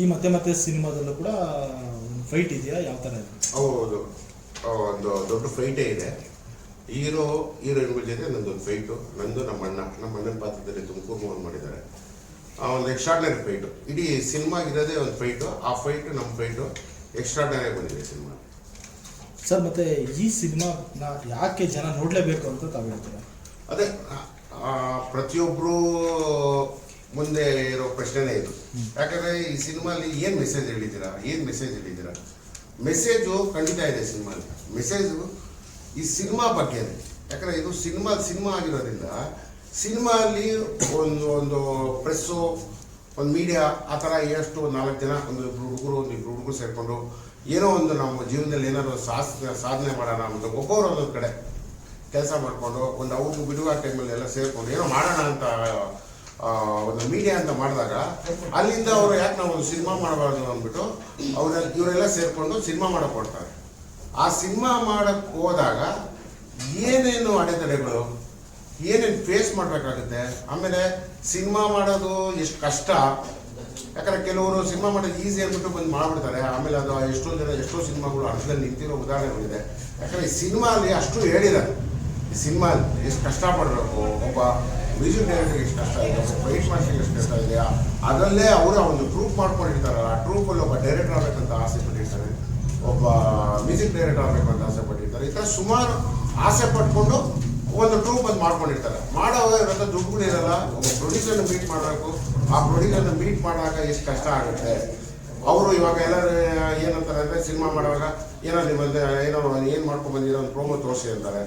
ಈ ಮತ್ತೆ ಮತ್ತೆ ಸಿನಿಮಾದಲ್ಲೂ ಕೂಡ ಫೈಟ್ ಇದೆಯಾ? ಯಾವ ಥರ ಇದೆ? ಹೌದು. ಒಂದು ದೊಡ್ಡ ಫೈಟೇ ಇದೆ. ಹೀರೋ ಹೀರೋಯಿನ್ಗಳ ಜೊತೆ ಒಂದು ಫೈಟು ನಂದು ನಮ್ಮ ಅಣ್ಣ. ನಮ್ಮ ಅಣ್ಣನ ಪಾತ್ರದಲ್ಲಿ ತುಮಕೂರು ಮೋಹನ್ ಮಾಡಿದ್ದಾರೆ. ಆ ಒಂದು ಎಕ್ಸ್ಟ್ರಾಡ್ನರಿ ಫೈಟು ಇಡೀ ಸಿನಿಮಾಗಿರೋದೇ ಒಂದು ಫೈಟು ಆ ಫೈಟು ನಮ್ಮ ಫೈಟು ಎಕ್ಸ್ಟ್ರಾಡ್ನರಿ ಬಂದಿದೆ ಸಿನಿಮಾ ಸರ್ ಮತ್ತೆ ಈ ಸಿನಿಮಾನ ಯಾಕೆ ಜನ ನೋಡಲೇಬೇಕು ಅಂತ ತಾವು ಹೇಳ್ತೀರಾ? ಅದೇ ಪ್ರತಿಯೊಬ್ಬರು ಮುಂದೆ ಇರೋ ಪ್ರಶ್ನೆನೇ ಇದು. ಯಾಕಂದ್ರೆ ಈ ಸಿನಿಮಾಲಿ ಏನು ಮೆಸೇಜ್ ಹೇಳಿದ್ದೀರಾ? ಏನು ಮೆಸೇಜ್ ಹೇಳಿದ್ದೀರಾ? ಮೆಸೇಜು ಖಂಡಿತ ಇದೆ ಸಿನಿಮಾಲಿ ಮೆಸೇಜು ಈ ಸಿನಿಮಾ ಬಗ್ಗೆ ಯಾಕಂದ್ರೆ ಇದು ಸಿನಿಮಾ ಸಿನಿಮಾ ಆಗಿರೋದ್ರಿಂದ ಸಿನಿಮಾಲಿ ಒಂದು ಒಂದು ಪ್ರೆಸ್ಸು ಒಂದು ಮೀಡಿಯಾ ಆ ಥರ ಎಷ್ಟು ನಾಲ್ಕು ಜನ ಒಂದು ಇಬ್ರು ಹುಡುಗರು, ಒಂದು ಇಬ್ರು ಹುಡುಗರು ಸೇರಿಕೊಂಡು ಏನೋ ಒಂದು ನಮ್ಮ ಜೀವನದಲ್ಲಿ ಏನಾದ್ರು ಸಾಸ್ ಸಾಧನೆ ಮಾಡೋಣ ಅಂತ ಒಬ್ಬೊಬ್ಬರು ಒಂದೊಂದು ಕಡೆ. ಕೆಲಸ ಮಾಡಿಕೊಂಡು ಒಂದು ಅವ್ರಿಗೂ ಬಿಡುವ ಟೈಮಲ್ಲಿ ಎಲ್ಲ ಸೇರ್ಕೊಂಡು ಏನೋ ಮಾಡೋಣ ಅಂತ ಒಂದು ಮೀಡಿಯಾ ಅಂತ ಮಾಡಿದಾಗ ಅಲ್ಲಿಂದ ಅವರು ಯಾಕೆ ನಾವು ಒಂದು ಸಿನಿಮಾ ಮಾಡಬಾರ್ದು ಅಂದ್ಬಿಟ್ಟು ಅವ್ರ ಇವರೆಲ್ಲ ಸೇರ್ಕೊಂಡು ಸಿನಿಮಾ ಮಾಡಕ್ ಕೊಡ್ತಾರೆ ಆ ಸಿನಿಮಾ ಮಾಡಕ್ ಹೋದಾಗ ಏನೇನು ಅಡೆತಡೆಗಳು, ಏನೇನು ಫೇಸ್ ಮಾಡಬೇಕಾಗುತ್ತೆ, ಆಮೇಲೆ ಸಿನಿಮಾ ಮಾಡೋದು ಎಷ್ಟು ಕಷ್ಟ. ಯಾಕಂದ್ರೆ ಕೆಲವರು ಸಿನಿಮಾ ಮಾಡೋದು ಈಸಿ ಅಂದ್ಬಿಟ್ಟು ಬಂದು ಮಾಡಿಬಿಡ್ತಾರೆ. ಆಮೇಲೆ ಅದು ಎಷ್ಟೋ ಜನ ಎಷ್ಟೋ ಸಿನಿಮಾಗಳು ಅರ್ಧದಲ್ಲಿ ನಿಂತಿರೋ ಉದಾಹರಣೆಗಳಿದೆ. ಯಾಕಂದ್ರೆ ಈ ಸಿನಿಮಾ ಅಲ್ಲಿ ಅಷ್ಟು ಹೇಳಿದ್ದಾರೆ. ಈ ಸಿನಿಮಾ ಎಷ್ಟು ಕಷ್ಟಪಡಬೇಕು, ಒಬ್ಬ ಡೈರೆಕ್ಟರ್ಗೆ ಎಷ್ಟು ಕಷ್ಟ ಇದೆ? ಫೈಟ್ ಮಾಸ್ಟರ್ಗೆ ಎಷ್ಟು ಕಷ್ಟ ಇದೆಯಾ? ಅದರಲ್ಲೇ ಅವರು ಒಂದು ಟ್ರೂಪ್ ಮಾಡ್ಕೊಂಡಿರ್ತಾರಲ್ಲ, ಆ ಟ್ರೂಪಲ್ಲಿ ಒಬ್ಬ ಡೈರೆಕ್ಟರ್ ಆಗಬೇಕಂತ ಆಸೆ ಪಟ್ಟಿರ್ತಾರೆ, ಒಬ್ಬ ಮ್ಯೂಸಿಕ್ ಡೈರೆಕ್ಟರ್ ಆಗಬೇಕು ಅಂತ ಆಸೆ ಪಟ್ಟಿರ್ತಾರೆ. ಈ ಥರ ಸುಮಾರು ಆಸೆ ಪಟ್ಕೊಂಡು ಒಂದು ಟ್ರೂಪ್ ಅದು ಮಾಡ್ಕೊಂಡಿರ್ತಾರೆ. ಮಾಡೋವಾಗ ಇರೋಂಥ ದುಡ್ಡುಗಳು ಇರಲ್ಲ, ಒಬ್ಬ ಪ್ರೊಡ್ಯೂಸರ್ನ ಮೀಟ್ ಮಾಡಬೇಕು. ಆ ಪ್ರೊಡ್ಯೂಸರ್ನ ಮೀಟ್ ಮಾಡುವಾಗ ಎಷ್ಟು ಕಷ್ಟ ಆಗುತ್ತೆ? ಅವರು ಇವಾಗ ಎಲ್ಲರೂ, ಏನಂತಾರೆ ಅಂದರೆ ಸಿನಿಮಾ ಮಾಡುವಾಗ ಏನೋ ನಿಮ್ಮಲ್ಲಿ ಏನೋ ಏನು ಮಾಡ್ಕೊಂಡು ಬಂದಿರೋ ಒಂದು ಪ್ರೋಮೋ ತೋರಿಸಿ ಅಂತಾರೆ.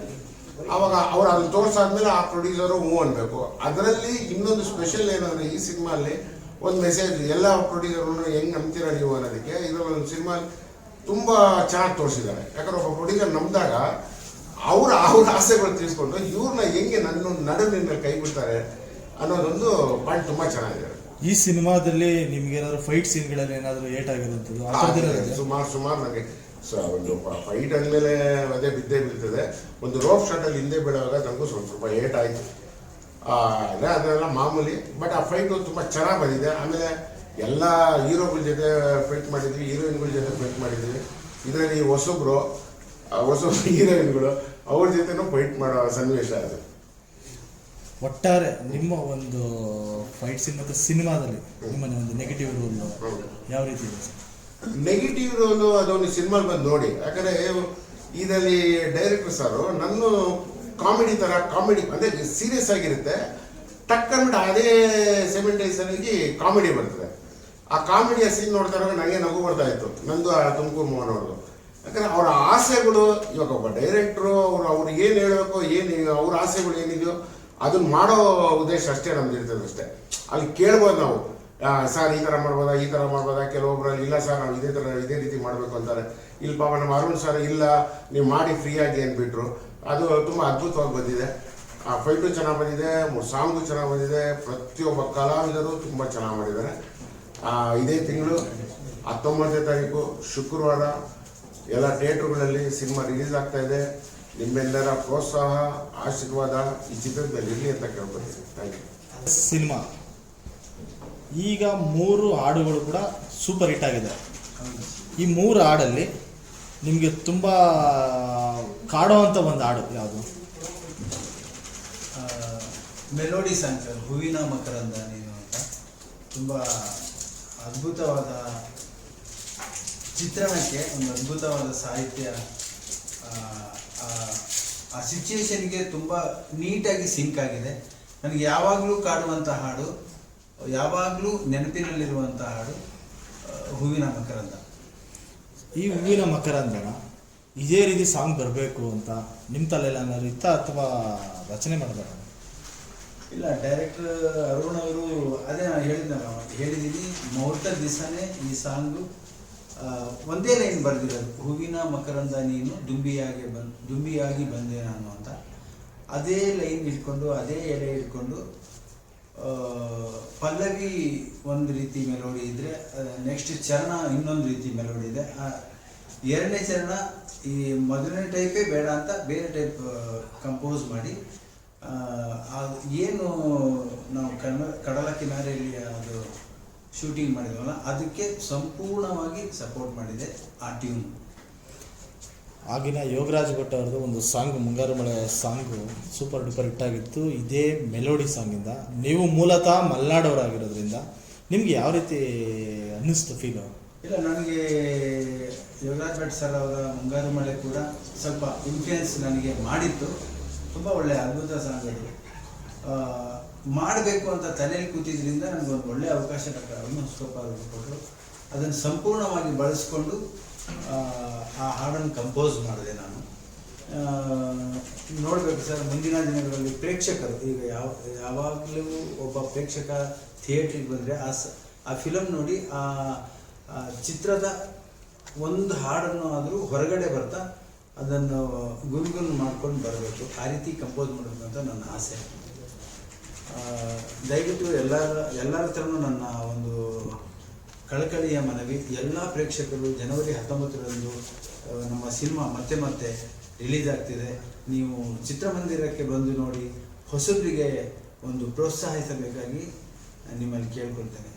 ಅವಾಗ ಅವ್ರು ಅಲ್ಲಿ ತೋರ್ಸಾದ್ಮೇಲೆ ಆ ಪ್ರೊಡ್ಯೂಸರು ಹ್ಞೂ ಅನ್ಬೇಕು. ಅದರಲ್ಲಿ ಇನ್ನೊಂದು ಸ್ಪೆಷಲ್ ಏನಂದ್ರೆ ಈ ಸಿನಿಮಾಲ್ಲಿ ಒಂದು ಮೆಸೇಜ್ ಎಲ್ಲ ಪ್ರೊಡ್ಯೂಸರ್ನು ಹೆಂಗ್ ನಂಬ್ತೀರಾ ನೀವು ಅನ್ನೋದಕ್ಕೆ ಇದರಲ್ಲಿ ಒಂದು ಸಿನಿಮಾ ತುಂಬಾ ಚೆನ್ನಾಗಿ ತೋರಿಸಿದ್ದಾರೆ. ಯಾಕಂದ್ರೆ ಒಬ್ಬ ಪ್ರೊಡ್ಯೂಸರ್ ನಂಬಿದಾಗ ಅವ್ರ ಅವ್ರ ಆಸೆಗಳು ತಿಳಿಸ್ಕೊಂಡು ಇವ್ರನ್ನ ಹೆಂಗೆ ನನ್ನ ನಡುವಿನ ಕೈ ಬಿಡ್ತಾರೆ ಅನ್ನೋದೊಂದು ಪಾಯಿಂಟ್ ತುಂಬಾ ಚೆನ್ನಾಗಿದೆ. ಈ ಸಿನಿಮಾದಲ್ಲಿ ನಿಮ್ಗೆ ಏನಾದ್ರು ಫೈಟ್ ಸೀನ್ಗಳಲ್ಲಿ ಏನಾದ್ರು ಏಟ್ ಆಗಿರುವಂತದ್ದು ಸುಮಾರು ಸುಮಾರು ನನಗೆ ಸ- ಒಂದು ಫೈಟ್ ಅಂದಮೇಲೆ ಅದೇ ಬಿದ್ದೇ ಬೀಳ್ತದೆ ಒಂದು ರೋಪ್ ಶಾಟಲ್ಲಿ ಹಿಂದೆ ಬೀಳುವಾಗ ನನಗೂ ಸ್ವಲ್ಪ ಸ್ವಲ್ಪ ಏಟ್ ಆಯಿತು. ಅದೇ ಅದೆಲ್ಲ ಮಾಮೂಲಿ ಬಟ್ ಆ ಫೈಟು ತುಂಬ ಚೆನ್ನಾಗಿ ಬಂದಿದೆ. ಆಮೇಲೆ ಎಲ್ಲ ಹೀರೋಗಳ ಜೊತೆ ಫೈಟ್ ಮಾಡಿದ್ವಿ ಹೀರೋಯಿನ್ಗಳ ಜೊತೆ ಫೈಟ್ ಮಾಡಿದ್ವಿ. ಇದರಲ್ಲಿ ಹೊಸಬ್ರು ಹೊಸ ಹೀರೋಯಿನ್ಗಳು ಅವ್ರ ಜೊತೆನೂ ಫೈಟ್ ಮಾಡೋ ಸನ್ನಿವೇಶ ಅದು. ಒಟ್ಟಾರೆ ನಿಮ್ಮ ಒಂದು ಫೈಟ್ ಸೀನ್ ಮತ್ತು ಸಿನಿಮಾದಲ್ಲಿ ನಿಮ್ಮ ಒಂದು ನೆಗೆಟಿವ್ ರೋಲ್. ಯಾವ ರೀತಿ ಇದೆ ಸರ್? ನೆಗೆಟಿವ್ ರೋಲು ಅದೊಂದು ಸಿನಿಮಾ ಬಂದು ನೋಡಿ. ಯಾಕಂದ್ರೆ ಇದರಲ್ಲಿ ಡೈರೆಕ್ಟರ್ ಸರ್ ನನ್ನ ಕಾಮಿಡಿ ತರ ಕಾಮಿಡಿ ಅಂದ್ರೆ ಸೀರಿಯಸ್ ಆಗಿರುತ್ತೆ. ಟಕ್ ಅಂದ್ಬಿಟ್ಟು ಅದೇ ಸೆವೆಂಟೀಸಲ್ಲಿ ಕಾಮಿಡಿ ಬರ್ತದೆ. ಆ ಕಾಮಿಡಿಯ ಸೀನ್ ನೋಡ್ತಾ ಇರೋ ನನಗೆ ನಗು ಬರ್ತಾ ಇತ್ತು. ನಂದು ಆ ತುಮಕೂರು ಮೋಹನ್ ಅವ್ರದ್ದು ಯಾಕಂದ್ರೆ ಅವರ ಆಸೆಗಳು, ಇವಾಗ ಒಬ್ಬ ಡೈರೆಕ್ಟ್ರು ಅವ್ರು ಅವ್ರು ಏನು ಹೇಳಬೇಕು, ಏನು ಅವ್ರ ಆಸೆಗಳು ಏನಿದೆಯೋ ಅದನ್ನ ಮಾಡೋ ಉದ್ದೇಶ ಅಷ್ಟೇ ನಮ್ದು ಇರ್ತದೆ ಅಷ್ಟೇ. ಅಲ್ಲಿ ಕೇಳ್ಬೋದು ನಾವು. ಸರ್ ಈ ಥರ ಮಾಡ್ಬೋದಾ, ಈ ಥರ ಮಾಡ್ಬೋದಾ, ಕೆಲವೊಬ್ರಲ್ಲಿ ಇಲ್ಲ ಸರ್, ನಾವು ಇದೇ ಥರ ಇದೇ ರೀತಿ ಮಾಡಬೇಕು ಅಂತಾರೆ. ಇಲ್ಲಿ ಪಾಪ ನಮ್ಮ ಅರುಣ್ ಸರ್ ಇಲ್ಲ, ನೀವು ಮಾಡಿ ಫ್ರೀಯಾಗಿ ಅಂದ್ಬಿಟ್ರು. ಅದು ತುಂಬ ಅದ್ಭುತವಾಗಿ ಬಂದಿದೆ. ಆ ಫೈಟು ಚೆನ್ನಾಗಿ ಬಂದಿದೆ ಸಾಂಗು ಚೆನ್ನಾಗಿ ಬಂದಿದೆ, ಪ್ರತಿಯೊಬ್ಬ ಕಲಾವಿದರು ತುಂಬ ಚೆನ್ನಾಗಿ ಮಾಡಿದ್ದಾರೆ. ಇದೇ ತಿಂಗಳು ಹತ್ತೊಂಬತ್ತನೇ ತಾರೀಕು, ಶುಕ್ರವಾರ, ಎಲ್ಲ ಥಿಯೇಟ್ರುಗಳಲ್ಲಿ ಸಿನಿಮಾ ರಿಲೀಸ್ ಆಗ್ತಾ ಇದೆ. ನಿಮ್ಮೆಲ್ಲರ ಪ್ರೋತ್ಸಾಹ, ಆಶೀರ್ವಾದ ಈ ಚಿತ್ರದಲ್ಲಿ ಇರಲಿ ಅಂತ ಕೇಳ್ಕೊತೀನಿ ಥ್ಯಾಂಕ್ ಯು ಸಿನಿಮಾ. ಈಗ ಮೂರು ಹಾಡುಗಳು ಕೂಡ ಸೂಪರ್ ಹಿಟ್ ಆಗಿದೆ. ಈ ಮೂರು ಹಾಡಲ್ಲಿ ನಿಮಗೆ ತುಂಬ ಕಾಡುವಂಥ ಒಂದು ಹಾಡು ಯಾವುದು? ಮೆಲೋಡಿ ಸಾಂಗ್ ಸರ್ ಹೂವಿನ ಮಕರಂದ ನೀನು ಅಂತ. ತುಂಬ ಅದ್ಭುತವಾದ ಚಿತ್ರಣಕ್ಕೆ ಒಂದು ಅದ್ಭುತವಾದ ಸಾಹಿತ್ಯ ಆ, ಸಿಚುಯೇಷನ್ಗೆ ತುಂಬ ನೀಟಾಗಿ ಸಿಂಕ್ ಆಗಿದೆ. ನನಗೆ ಯಾವಾಗಲೂ ಕಾಡುವಂಥ ಹಾಡು. ಯಾವಾಗಲೂ ನೆನಪಿನಲ್ಲಿರುವಂಥ ಹಾಡು ಹೂವಿನ ಮಕರಂದ. ಈ ಹೂವಿನ ಮಕರಂದನ ಇದೇ ರೀತಿ ಸಾಂಗ್ ಬರಬೇಕು ಅಂತ ನಿಮ್ಮ ತಲೆಯಲ್ಲಿ ಇತ್ತ ಅಥವಾ ರಚನೆ ಮಾಡಿದಾರ? ಇಲ್ಲ ಡೈರೆಕ್ಟರ್ ಅರುಣ್ ಅವರು ಅದೇ ನಾನು ಹೇಳಿದ್ದೆ ಹೇಳಿದ್ದೀನಿ ಮುಹೂರ್ತದ ದಿವಸನೇ ಈ ಸಾಂಗು ಒಂದೇ ಲೈನ್ ಬರೆದಿರೋದು ಹೂವಿನ ಮಕರಂದ ನೀನು ದುಂಬಿಯಾಗಿ ಬಂದು ದುಂಬಿಯಾಗಿ ಬಂದೆ ನಾನು ಅಂತ. ಅದೇ ಲೈನ್ ಇಟ್ಕೊಂಡು ಅದೇ ಎಲೆ ಇಟ್ಕೊಂಡು ಪಲ್ಲವಿ ಒಂದು ರೀತಿ ಮೆಲೋಡಿ ಇದ್ರೆ ನೆಕ್ಸ್ಟ್ ಚರಣ ಇನ್ನೊಂದು ರೀತಿ ಮೆಲೋಡಿ ಇದೆ. ಎರಡನೇ ಚರಣ ಈ ಮೊದಲನೇ ಟೈಪೇ ಬೇಡ ಅಂತ ಬೇರೆ ಟೈಪ್ ಕಂಪೋಸ್ ಮಾಡಿ ಏನು ನಾವು ಕಣ ಕಡಲ ಕಿನಾರೆಯಲ್ಲಿ ಅದು ಶೂಟಿಂಗ್ ಮಾಡಿದ್ವಲ್ಲ, ಅದಕ್ಕೆ ಸಂಪೂರ್ಣವಾಗಿ ಸಪೋರ್ಟ್ ಮಾಡಿದೆ ಆ ಟ್ಯೂನ್ ಆಗಿನ ಯೋಗರಾಜ್ ಭಟ್ ಅವ್ರದ್ದು ಒಂದು ಸಾಂಗ್ ಮುಂಗಾರು ಮಳೆ ಸಾಂಗು ಸೂಪರ್ ಡೂಪರ್ ಹಿಟ್ ಆಗಿತ್ತು. ಇದೇ ಮೆಲೋಡಿ ಸಾಂಗಿಂದ ನೀವು ಮೂಲತಃ ಮಲ್ನಾಡವರಾಗಿರೋದ್ರಿಂದ ನಿಮ್ಗೆ ಯಾವ ರೀತಿ ಅನ್ನಿಸ್ತು ಫೀಲು ಇಲ್ಲ, ನನಗೆ ಯೋಗರಾಜ್ ಭಟ್ ಸರ್ ಅವರ ಮುಂಗಾರು ಮಳೆ ಕೂಡ ಸ್ವಲ್ಪ ಇನ್ಫ್ಲುಯೆನ್ಸ್ ನನಗೆ ಮಾಡಿತ್ತು. ತುಂಬ ಒಳ್ಳೆಯ ಅದ್ಭುತ ಸಾಂಗ್ ಅದು. ಮಾಡಬೇಕು ಅಂತ ತಲೆಯಲ್ಲಿ ಕೂತಿದ್ರಿಂದ ನನಗೊಂದು ಒಳ್ಳೆಯ ಅವಕಾಶ ಡಾಕ್ಟರ್ ಸ್ಕೋಪ ಅದನ್ನು ಸಂಪೂರ್ಣವಾಗಿ ಬಳಸ್ಕೊಂಡು ಆ, ಹಾಡನ್ನು ಕಂಪೋಸ್ ಮಾಡಿದೆ ನಾನು. ನೋಡಬೇಕು ಸರ್ ಮುಂದಿನ ದಿನಗಳಲ್ಲಿ ಪ್ರೇಕ್ಷಕರು ಈಗ ಯಾವ ಯಾವಾಗಲೂ ಒಬ್ಬ ಪ್ರೇಕ್ಷಕ ಥಿಯೇಟ್ರಿಗೆ ಬಂದರೆ ಆ ಸ ಆ ಫಿಲಮ್ ನೋಡಿ ಆ ಚಿತ್ರದ ಒಂದು ಹಾಡನ್ನು ಆದರೂ ಹೊರಗಡೆ ಬರ್ತಾ ಅದನ್ನು ಗುನ್ಗುನ್ ಮಾಡ್ಕೊಂಡು ಬರಬೇಕು. ಆ ರೀತಿ ಕಂಪೋಸ್ ಮಾಡಬೇಕು ಅಂತ ನನ್ನ ಆಸೆ. ದಯವಿಟ್ಟು ಎಲ್ಲರ ಎಲ್ಲರ ಹತ್ರನೂ ನನ್ನ ಒಂದು ಕಳಕಳಿಯ ಮನವಿ ಎಲ್ಲ ಪ್ರೇಕ್ಷಕರು ಜನವರಿ ಹತ್ತೊಂಬತ್ತರಂದು ನಮ್ಮ ಸಿನಿಮಾ ಮತ್ತೆ ಮತ್ತೆ ರಿಲೀಸ್ ಆಗ್ತಿದೆ. ನೀವು ಚಿತ್ರಮಂದಿರಕ್ಕೆ ಬಂದು ನೋಡಿ ಹೊಸಬರಿಗೆ ಒಂದು ಪ್ರೋತ್ಸಾಹಿಸಬೇಕಾಗಿ ನಿಮ್ಮಲ್ಲಿ ಕೇಳ್ಕೊಳ್ತೇನೆ.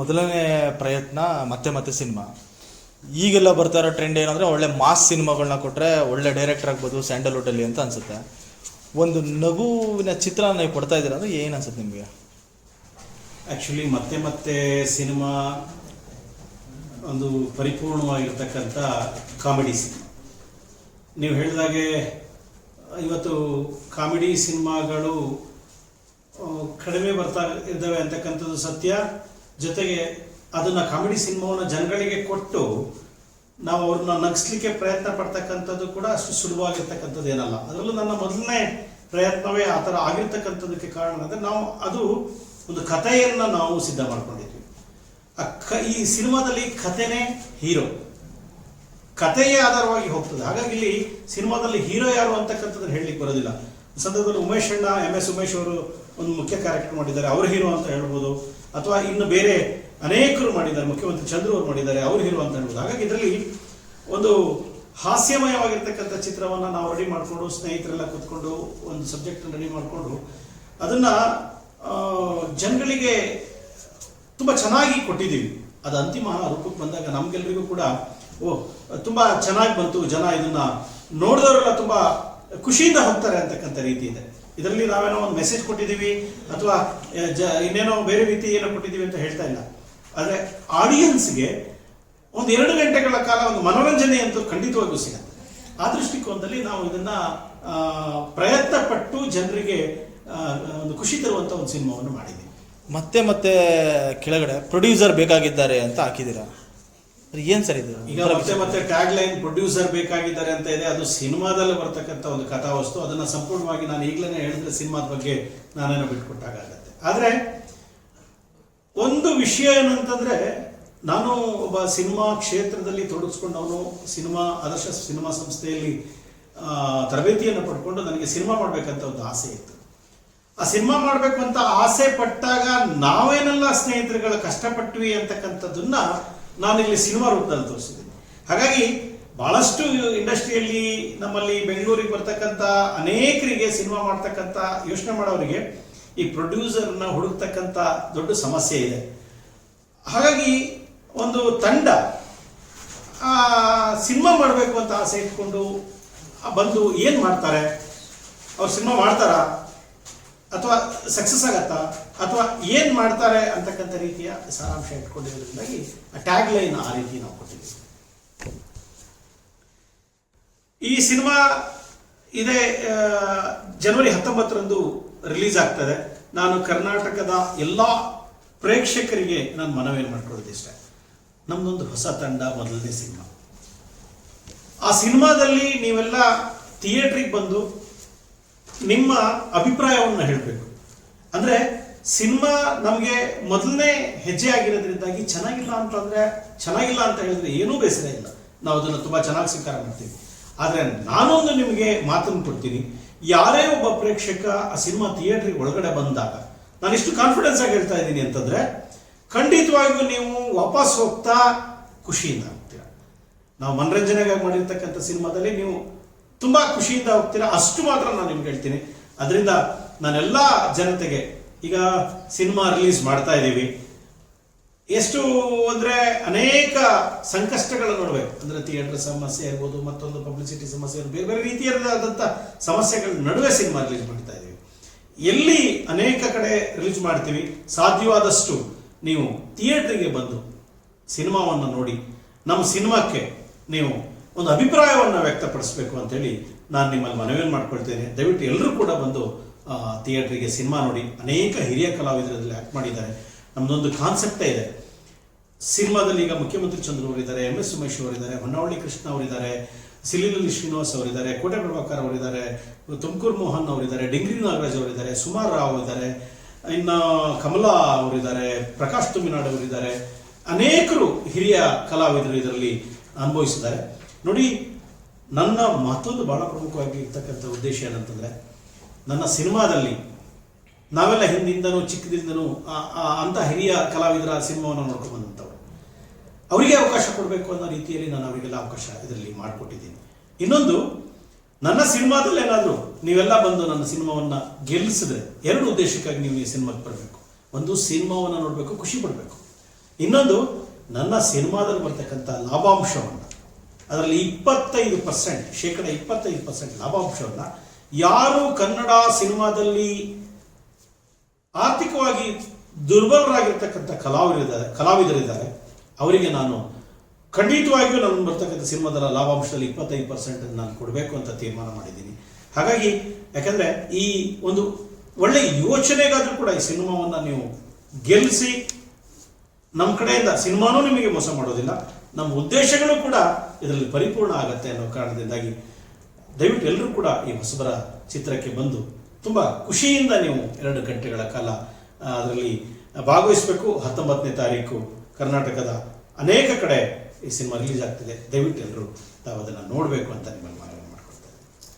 ಮೊದಲನೇ ಪ್ರಯತ್ನ ಮತ್ತೆ ಮತ್ತೆ ಸಿನಿಮಾ. ಈಗೆಲ್ಲ ಬರ್ತಾ ಇರೋ ಟ್ರೆಂಡ್ ಏನಂದ್ರೆ ಒಳ್ಳೆ ಮಾಸ್ ಸಿನಿಮಾಗಳನ್ನ ಕೊಟ್ಟರೆ ಒಳ್ಳೆ ಡೈರೆಕ್ಟರ್ ಆಗ್ಬೋದು ಸ್ಯಾಂಡಲ್ವುಡಲ್ಲಿ ಅಂತ ಅನ್ಸುತ್ತೆ. ಒಂದು ನಗುವಿನ ಚಿತ್ರ ನೀವು ಕೊಡ್ತಾ ಇದ್ದೀರಾ ಅಂದ್ರೆ ಏನು ಅನ್ಸುತ್ತೆ ನಿಮಗೆ? ಆ್ಯಕ್ಚುಲಿ ಮತ್ತೆ ಮತ್ತೆ ಸಿನಿಮಾ ಒಂದು ಪರಿಪೂರ್ಣವಾಗಿರ್ತಕ್ಕಂಥ ಕಾಮಿಡಿ ಸಿನಿಮಾ ನೀವು ಹೇಳಿದಾಗೆ ಇವತ್ತು ಕಾಮಿಡಿ ಸಿನಿಮಾಗಳು ಕಡಿಮೆ ಬರ್ತಾ ಇದ್ದಾವೆ ಅಂತಕ್ಕಂಥದ್ದು ಸತ್ಯ. ಜೊತೆಗೆ ಅದನ್ನು ಕಾಮಿಡಿ ಸಿನಿಮಾವನ್ನು ಜನಗಳಿಗೆ ಕೊಟ್ಟು ನಾವು ಅವ್ರನ್ನ ನಗಿಸ್ಲಿಕ್ಕೆ ಪ್ರಯತ್ನ ಪಡ್ತಕ್ಕಂಥದ್ದು ಕೂಡ ಅಷ್ಟು ಸುಲಭವಾಗಿರ್ತಕ್ಕಂಥದ್ದು ಏನಲ್ಲ. ಅದರಲ್ಲೂ ನನ್ನ ಮೊದಲನೇ ಪ್ರಯತ್ನವೇ ಆ ಥರ ಆಗಿರ್ತಕ್ಕಂಥದ್ದಕ್ಕೆ ಕಾರಣ ಅಂದರೆ ನಾವು ಅದು ಒಂದು ಕಥೆಯನ್ನು ನಾವು ಸಿದ್ಧ ಮಾಡ್ಕೊಂಡಿದ್ವಿ. ಆ ಕ, ಈ ಸಿನಿಮಾದಲ್ಲಿ ಕಥೆನೇ ಹೀರೋ. ಕಥೆಯೇ ಆಧಾರವಾಗಿ ಹೋಗ್ತದೆ. ಹಾಗಾಗಿ ಇಲ್ಲಿ ಸಿನಿಮಾದಲ್ಲಿ ಹೀರೋ ಯಾರು ಅಂತಕ್ಕಂಥದ್ದನ್ನು ಹೇಳಲಿಕ್ಕೆ ಬರೋದಿಲ್ಲ. ಸಂದರ್ಭದಲ್ಲಿ ಉಮೇಶ್ ಅಣ್ಣ ಎಂ ಎಸ್ ಉಮೇಶ್ ಅವರು ಒಂದು ಮುಖ್ಯ ಕ್ಯಾರೆಕ್ಟರ್ ಮಾಡಿದ್ದಾರೆ. ಅವರು ಹೀರೋ ಅಂತ ಹೇಳ್ಬೋದು. ಅಥವಾ ಇನ್ನು ಬೇರೆ ಅನೇಕರು ಮಾಡಿದ್ದಾರೆ. ಮುಖ್ಯಮಂತ್ರಿ ಚಂದ್ರು ಅವರು ಮಾಡಿದ್ದಾರೆ. ಅವರು ಹೀರೋ ಅಂತ ಹೇಳ್ಬೋದು. ಹಾಗಾಗಿ ಇದರಲ್ಲಿ ಒಂದು ಹಾಸ್ಯಮಯವಾಗಿರ್ತಕ್ಕಂಥ ಚಿತ್ರವನ್ನು ನಾವು ರೆಡಿ ಮಾಡಿಕೊಂಡು, ಸ್ನೇಹಿತರೆಲ್ಲ ಕೂತ್ಕೊಂಡು, ಒಂದು ಸಬ್ಜೆಕ್ಟ್ ರೆಡಿ ಮಾಡಿಕೊಂಡು, ಅದನ್ನ ಜನಗಳಿಗೆ ತುಂಬ ಚೆನ್ನಾಗಿ ಕೊಟ್ಟಿದ್ದೀವಿ. ಅದು ಅಂತಿಮ ರೂಪಕ್ಕೆ ಬಂದಾಗ ನಮಗೆಲ್ಲರಿಗೂ ಕೂಡ, ಓ, ತುಂಬ ಚೆನ್ನಾಗಿ ಬಂತು ಜನ ಇದನ್ನ ನೋಡಿದವರೆಲ್ಲ ತುಂಬ ಖುಷಿಯಿಂದ ಹೋಗ್ತಾರೆ ಅಂತಕ್ಕಂಥ ರೀತಿ ಇದೆ. ಇದರಲ್ಲಿ ನಾವೇನೋ ಒಂದು ಮೆಸೇಜ್ ಕೊಟ್ಟಿದ್ದೀವಿ ಅಥವಾ ಜ, ಇನ್ನೇನೋ ಬೇರೆ ರೀತಿ ಏನೋ ಕೊಟ್ಟಿದ್ದೀವಿ ಅಂತ ಹೇಳ್ತಾ ಇಲ್ಲ. ಆದರೆ ಆಡಿಯನ್ಸ್ಗೆ ಒಂದು ಎರಡು ಗಂಟೆಗಳ ಕಾಲ ಒಂದು ಮನೋರಂಜನೆ ಅಂತೂ ಖಂಡಿತವಾಗಿಯೂ ಸಿಗುತ್ತೆ. ಆ ದೃಷ್ಟಿಕೋನದಲ್ಲಿ ನಾವು ಇದನ್ನು ಪ್ರಯತ್ನಪಟ್ಟು ಪ್ರಯತ್ನ ಪಟ್ಟು ಜನರಿಗೆ ಒಂದು ಖುಷಿ ತರುವಂತ ಒಂದು ಸಿನಿಮಾವನ್ನು ಮಾಡಿದೆ ಮತ್ತೆ ಮತ್ತೆ ಕೆಳಗಡೆ ಪ್ರೊಡ್ಯೂಸರ್ ಬೇಕಾಗಿದ್ದಾರೆ ಅಂತ ಹಾಕಿದ್ದೀರಾ? ಏನು ಸರ್ ಇದು? ಈಗ ಮತ್ತೆ ಮತ್ತೆ ಟ್ಯಾಗ್ ಲೈನ್ ಪ್ರೊಡ್ಯೂಸರ್ ಬೇಕಾಗಿದ್ದಾರೆ ಅಂತ ಇದೆ. ಅದು ಸಿನಿಮಾದಲ್ಲಿ ಬರ್ತಕ್ಕಂಥ ಒಂದು ಕಥಾವಸ್ತು. ಅದನ್ನ ಸಂಪೂರ್ಣವಾಗಿ ನಾನು ಈಗಲೇ ಹೇಳಿದ್ರೆ ಸಿನಿಮಾದ ಬಗ್ಗೆ ನಾನೇನೋ ಬಿಟ್ಕೊಟ್ಟಾಗತ್ತೆ ಆದ್ರೆ ಒಂದು ವಿಷಯ ಏನಂತಂದ್ರೆ ನಾನು ಒಬ್ಬ ಸಿನಿಮಾ ಕ್ಷೇತ್ರದಲ್ಲಿ ತೊಡಗಿಸ್ಕೊಂಡವನು ಸಿನಿಮಾ ಆದರ್ಶ ಸಿನಿಮಾ ಸಂಸ್ಥೆಯಲ್ಲಿ ತರಬೇತಿಯನ್ನು ಪಡ್ಕೊಂಡು ನನಗೆ ಸಿನಿಮಾ ಮಾಡ್ಬೇಕಂತ ಒಂದು ಆಸೆ ಇತ್ತು. ಆ ಸಿನಿಮಾ ಮಾಡಬೇಕು ಅಂತ ಆಸೆ ಪಟ್ಟಾಗ ನಾವೇನೆಲ್ಲ ಸ್ನೇಹಿತರುಗಳು ಕಷ್ಟಪಟ್ವಿ ಅಂತಕ್ಕಂಥದ್ದನ್ನ ನಾನಿಲ್ಲಿ ಸಿನಿಮಾ ರೂಪದಲ್ಲಿ ತೋರಿಸಿದ್ದೀನಿ. ಹಾಗಾಗಿ ಬಹಳಷ್ಟು ಇಂಡಸ್ಟ್ರಿಯಲ್ಲಿ ನಮ್ಮಲ್ಲಿ ಬೆಂಗಳೂರಿಗೆ ಬರ್ತಕ್ಕಂಥ ಅನೇಕರಿಗೆ ಸಿನಿಮಾ ಮಾಡ್ತಕ್ಕಂಥ ಯೋಚನೆ ಮಾಡೋರಿಗೆ ಈ ಪ್ರೊಡ್ಯೂಸರ್ನ ಹುಡುಕ್ತಕ್ಕಂಥ ದೊಡ್ಡ ಸಮಸ್ಯೆ ಇದೆ. ಹಾಗಾಗಿ ಒಂದು ತಂಡ ಸಿನಿಮಾ ಮಾಡಬೇಕು ಅಂತ ಆಸೆ ಇಟ್ಕೊಂಡು ಬಂದು ಏನು ಮಾಡ್ತಾರೆ? ಅವ್ರು ಸಿನಿಮಾ ಮಾಡ್ತಾರಾ? ಅಥವಾ ಸಕ್ಸಸ್ ಆಗತ್ತಾ? ಅಥವಾ ಏನು ಮಾಡ್ತಾರೆ ಅಂತಕ್ಕಂಥ ರೀತಿಯ ಸಾರಾಂಶ ಇಟ್ಕೊಂಡಿರೋದ್ರಿಂದಾಗಿ ಆ ಟ್ಯಾಗ್ ಲೈನ್ ಆ ರೀತಿ ನಾವು ಕೊಟ್ಟಿದ್ದೀವಿ. ಈ ಸಿನಿಮಾ ಇದೇ ಜನವರಿ ಹತ್ತೊಂಬತ್ತರಂದು ರಿಲೀಸ್ ಆಗ್ತದೆ. ನಾನು ಕರ್ನಾಟಕದ ಎಲ್ಲ ಪ್ರೇಕ್ಷಕರಿಗೆ ನಾನು ಮನವೇನು ಮಾಡ್ಕೊಳ್ಳೋದು ಇಷ್ಟೇ ನಮ್ದೊಂದು ಹೊಸ ತಂಡ, ಮೊದಲನೇ ಸಿನಿಮಾ. ಆ ಸಿನಿಮಾದಲ್ಲಿ ನೀವೆಲ್ಲ ಥಿಯೇಟ್ರಿಗೆ ಬಂದು ನಿಮ್ಮ ಅಭಿಪ್ರಾಯವನ್ನು ಹೇಳಬೇಕು. ಅಂದ್ರೆ ಸಿನಿಮಾ ನಮಗೆ ಮೊದಲನೇ ಹೆಜ್ಜೆ ಆಗಿರೋದ್ರಿಂದಾಗಿ ಚೆನ್ನಾಗಿಲ್ಲ ಅಂತಂದರೆ ಚೆನ್ನಾಗಿಲ್ಲ ಅಂತ ಹೇಳಿದ್ರೆ ಏನೂ ಬೇಸರ ಇಲ್ಲ. ನಾವು ಅದನ್ನು ತುಂಬಾ ಚೆನ್ನಾಗಿ ಸ್ವೀಕಾರ ಮಾಡ್ತೀವಿ. ಆದ್ರೆ ನಾನೊಂದು ನಿಮಗೆ ಮಾತನ್ನು ಕೊಡ್ತೀನಿ. ಯಾರೇ ಒಬ್ಬ ಪ್ರೇಕ್ಷಕ ಆ ಸಿನಿಮಾ ಥಿಯೇಟ್ರಿಗೆ ಒಳಗಡೆ ಬಂದಾಗ ನಾನು ಇಷ್ಟು ಕಾನ್ಫಿಡೆನ್ಸ್ ಆಗಿ ಹೇಳ್ತಾ ಇದ್ದೀನಿ ಅಂತಂದ್ರೆ, ಖಂಡಿತವಾಗಿಯೂ ನೀವು ವಾಪಸ್ ಹೋಗ್ತಾ ಖುಷಿಯಿಂದ ಆಗ್ತೀರ. ನಾವು ಮನರಂಜನೆಗಾಗಿ ಮಾಡಿರ್ತಕ್ಕಂಥ ಸಿನಿಮಾದಲ್ಲಿ ನೀವು ತುಂಬಾ ಖುಷಿಯಿಂದ ಹೋಗ್ತೀರಾ? ಅಷ್ಟು ಮಾತ್ರ ನಾನು ನಿಮ್ಗೆ ಹೇಳ್ತೀನಿ. ಅದರಿಂದ ನಾನೆಲ್ಲ ಜನತೆಗೆ ಈಗ ಸಿನಿಮಾ ರಿಲೀಸ್ ಮಾಡ್ತಾ ಇದ್ದೀವಿ. ಎಷ್ಟು ಅಂದರೆ ಅನೇಕ ಸಂಕಷ್ಟಗಳ ನಡುವೆ, ಅಂದರೆ ಥಿಯೇಟರ್ ಸಮಸ್ಯೆ ಇರ್ಬೋದು, ಮತ್ತೊಂದು ಪಬ್ಲಿಸಿಟಿ ಸಮಸ್ಯೆ ಬೇರೆ ಬೇರೆ ರೀತಿಯಾದಂಥ ಸಮಸ್ಯೆಗಳ ನಡುವೆ ಸಿನಿಮಾ ರಿಲೀಸ್ ಮಾಡ್ತಾ ಇದ್ದೀವಿ. ಎಲ್ಲಿ ಅನೇಕ ಕಡೆ ರಿಲೀಸ್ ಮಾಡ್ತೀವಿ, ಸಾಧ್ಯವಾದಷ್ಟು ನೀವು ಥಿಯೇಟ್ರಿಗೆ ಬಂದು ಸಿನಿಮಾವನ್ನು ನೋಡಿ, ನಮ್ಮ ಸಿನಿಮಾಕ್ಕೆ ನೀವು ಒಂದು ಅಭಿಪ್ರಾಯವನ್ನು ವ್ಯಕ್ತಪಡಿಸಬೇಕು ಅಂತೇಳಿ ನಾನು ನಿಮ್ಮಲ್ಲಿ ಮನವಿಯನ್ನು ಮಾಡ್ಕೊಳ್ತೇನೆ. ದಯವಿಟ್ಟು ಎಲ್ಲರೂ ಕೂಡ ಬಂದು ಥಿಯೇಟ್ರಿಗೆ ಸಿನಿಮಾ ನೋಡಿ. ಅನೇಕ ಹಿರಿಯ ಕಲಾವಿದರಲ್ಲಿ ಆ್ಯಕ್ಟ್ ಮಾಡಿದ್ದಾರೆ. ನಮ್ಮದೊಂದು ಕಾನ್ಸೆಪ್ಟೇ ಇದೆ. ಸಿನಿಮಾದಲ್ಲಿ ಈಗ ಮುಖ್ಯಮಂತ್ರಿ ಚಂದ್ರ ಅವರಿದ್ದಾರೆ, ಎಂ ಎಸ್ ಉಮೇಶ್ ಅವರಿದ್ದಾರೆ ಹೊನ್ನವಳ್ಳಿ ಕೃಷ್ಣ ಅವರಿದ್ದಾರೆ, ಸಿಲಿಲಲ್ಲಿ ಶ್ರೀನಿವಾಸ್ ಅವರಿದ್ದಾರೆ, ಕೋಟೆ ಪ್ರಭಾಕರ್ ಅವರಿದ್ದಾರೆ, ತುಮಕೂರು ಮೋಹನ್ ಅವರಿದ್ದಾರೆ, ಡಿಂಗ್ರಿ ನಾಗರಾಜ್ ಅವರಿದ್ದಾರೆ, ಸುಮಾರ್ ರಾವ್ ಇದ್ದಾರೆ ಇನ್ನು ಕಮಲಾ ಅವರಿದ್ದಾರೆ, ಪ್ರಕಾಶ್ ತುಮಿನಾಡ್ ಅವರಿದ್ದಾರೆ. ಅನೇಕರು ಹಿರಿಯ ಕಲಾವಿದರು ಇದರಲ್ಲಿ ಅನುಭವಿಸಿದ್ದಾರೆ. ನೋಡಿ, ನನ್ನ ಮತ್ತೊಂದು ಬಹಳ ಪ್ರಮುಖವಾಗಿ ಇರ್ತಕ್ಕಂಥ ಉದ್ದೇಶ ಏನಂತಂದ್ರೆ, ನನ್ನ ಸಿನಿಮಾದಲ್ಲಿ ನಾವೆಲ್ಲ ಹಿಂದಿಂದನೂ ಚಿಕ್ಕದಿಂದನೂ ಅಂತ ಹಿರಿಯ ಕಲಾವಿದರ ಸಿನಿಮಾವನ್ನು ನೋಡ್ಕೊಂಡು ಬಂದಂಥವ್ರು. ಅವರಿಗೆ ಅವಕಾಶ ಕೊಡಬೇಕು ಅನ್ನೋ ರೀತಿಯಲ್ಲಿ ನಾನು ಅವರಿಗೆಲ್ಲ ಅವಕಾಶ ಇದರಲ್ಲಿ ಮಾಡಿಕೊಟ್ಟಿದ್ದೀನಿ. ಇನ್ನೊಂದು, ನನ್ನ ಸಿನಿಮಾದಲ್ಲಿ ಏನಾದರೂ ನೀವೆಲ್ಲ ಬಂದು ನನ್ನ ಸಿನಿಮಾವನ್ನು ಗೆಲ್ಲಿಸಿದ್ರೆ ಎರಡು ಉದ್ದೇಶಕ್ಕಾಗಿ ನೀವು ಈ ಸಿನಿಮಾಗೆ ಬರಬೇಕು. ಒಂದು, ಸಿನಿಮಾವನ್ನು ನೋಡಬೇಕು, ಖುಷಿ ಪಡಬೇಕು. ಇನ್ನೊಂದು, ನನ್ನ ಸಿನಿಮಾದಲ್ಲಿ ಬರ್ತಕ್ಕಂಥ ಲಾಭಾಂಶವನ್ನು ಅದರಲ್ಲಿ ಇಪ್ಪತ್ತೈದು ಪರ್ಸೆಂಟ್ ಶೇಕಡ ಇಪ್ಪತ್ತೈದು ಪರ್ಸೆಂಟ್ ಲಾಭಾಂಶವನ್ನು ಯಾರು ಕನ್ನಡ ಸಿನಿಮಾದಲ್ಲಿ ಆರ್ಥಿಕವಾಗಿ ದುರ್ಬಲರಾಗಿರ್ತಕ್ಕಂಥ ಕಲಾವಿದರಿದ್ದಾರೆ ಕಲಾವಿದರಿದ್ದಾರೆ, ಅವರಿಗೆ ನಾನು ಖಂಡಿತವಾಗಿಯೂ ನಾನು ಬರ್ತಕ್ಕಂಥ ಸಿನಿಮಾದ ಲಾಭಾಂಶದಲ್ಲಿ ಇಪ್ಪತ್ತೈದು ಪರ್ಸೆಂಟ್ ನಾನು ಕೊಡಬೇಕು ಅಂತ ತೀರ್ಮಾನ ಮಾಡಿದ್ದೀನಿ. ಹಾಗಾಗಿ, ಯಾಕಂದ್ರೆ ಈ ಒಂದು ಒಳ್ಳೆ ಯೋಚನೆಗಾದರೂ ಕೂಡ ಈ ಸಿನಿಮಾವನ್ನು ನೀವು ಗೆಲ್ಲಿಸಿ ನಮ್ಮ ಕಡೆಯಿಂದ ಸಿನಿಮಾನೂ ನಿಮಗೆ ಮೋಸ ಮಾಡೋದಿಲ್ಲ. ನಮ್ಮ ಉದ್ದೇಶಗಳು ಕೂಡ ಇದರಲ್ಲಿ ಪರಿಪೂರ್ಣ ಆಗತ್ತೆ ಅನ್ನೋ ಕಾರಣದಿಂದಾಗಿ ದಯವಿಟ್ಟು ಎಲ್ಲರೂ ಕೂಡ ಈ ಹೊಸಬರ ಚಿತ್ರಕ್ಕೆ ಬಂದು ತುಂಬ ಖುಷಿಯಿಂದ ನೀವು ಎರಡು ಗಂಟೆಗಳ ಕಾಲ ಅದರಲ್ಲಿ ಭಾಗವಹಿಸಬೇಕು. ಹತ್ತೊಂಬತ್ತನೇ ತಾರೀಕು ಕರ್ನಾಟಕದ ಅನೇಕ ಕಡೆ ಈ ಸಿನಿಮಾ ರಿಲೀಸ್ ಆಗ್ತಿದೆ. ದಯವಿಟ್ಟು ಎಲ್ಲರೂ ತಾವು ಅದನ್ನು ನೋಡಬೇಕು ಅಂತ ನಿಮ್ಮಲ್ಲಿ